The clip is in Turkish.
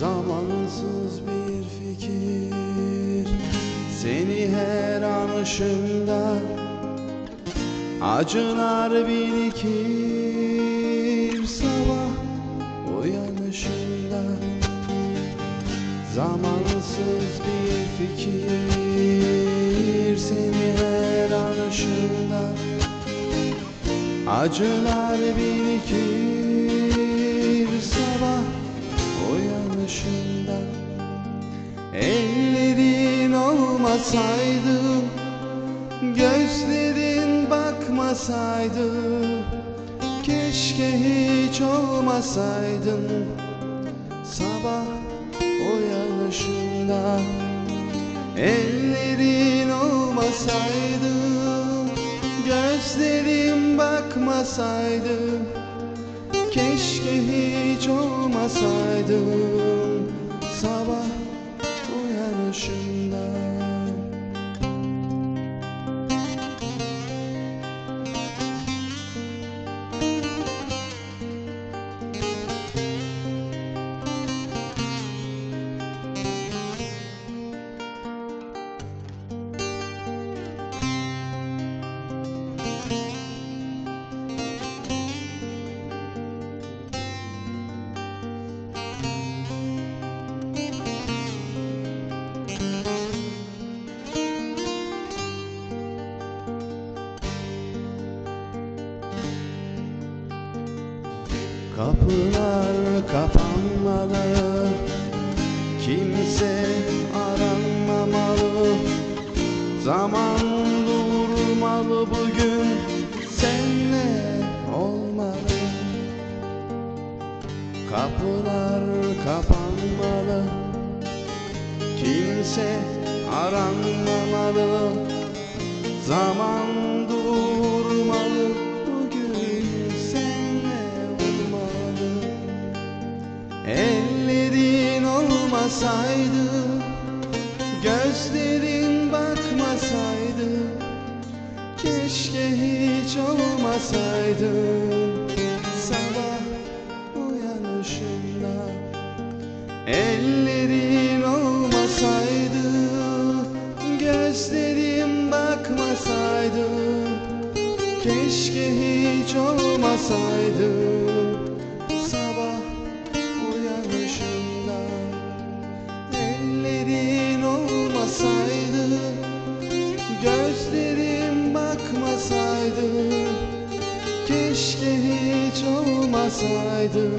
Zamansız bir fikir. Seni her anışımda Acılar birikir. Sabah uyanışımda Zamansız bir fikir. Seni her anışımda Acılar birikir. Sabah uyanışında Ellerin olmasaydı Gözlerin bakmasaydı Keşke hiç olmasaydın. Sabah uyanışında Ellerin olmasaydı Gözlerim bakmasaydı Keşke hiç olmasaydım. Sabah uyanışında Kapılar kapanmalı. Kimse aranmamalı. Zaman durmalı bugün Senle olmalı. Kapılar kapanmalı. Kimse aranmamalı. Zaman durmalı olmasaydı Gözlerin bakmasaydı Keşke hiç olmasaydı. Sabah uyanışında Ellerin olmasaydı Gözlerim bakmasaydı Keşke hiç olmasaydı bakmasaydı Keşke hiç olmasaydı